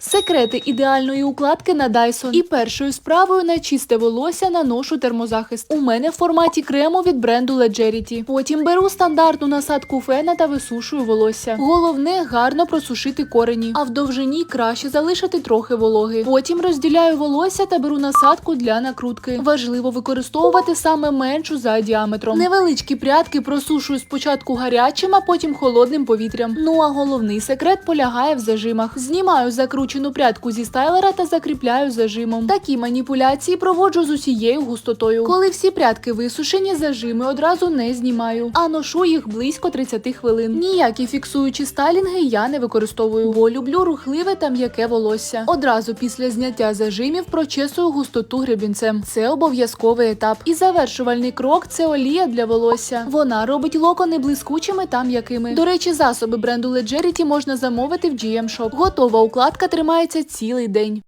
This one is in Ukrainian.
Секрети ідеальної укладки на Dyson. І першою справою на чисте волосся наношу термозахист. У мене в форматі крему від бренду Legerity. Потім беру стандартну насадку фена та висушую волосся. Головне гарно просушити корені, а в довжині краще залишити трохи вологи. Потім розділяю волосся та беру насадку для накрутки. Важливо використовувати саме меншу за діаметром. Невеличкі прядки просушую спочатку гарячим, а потім холодним повітрям. Ну а головний секрет полягає в зажимах. Знімаю закручену прядку зі стайлера та закріпляю зажимом. Такі маніпуляції проводжу з усією густотою. Коли всі прядки висушені, зажими одразу не знімаю, а ношу їх близько 30 хвилин. Ніякі фіксуючі стайлінги я не використовую, бо люблю рухливе та м'яке волосся. Одразу після зняття зажимів прочесую густоту гребінцем. Це обов'язковий етап. І завершувальний крок це олія для волосся. Вона робить локони блискучими та м'якими. До речі, засоби бренду Legerity можна замовити в GM Shop. Готова укладка тримається цілий день.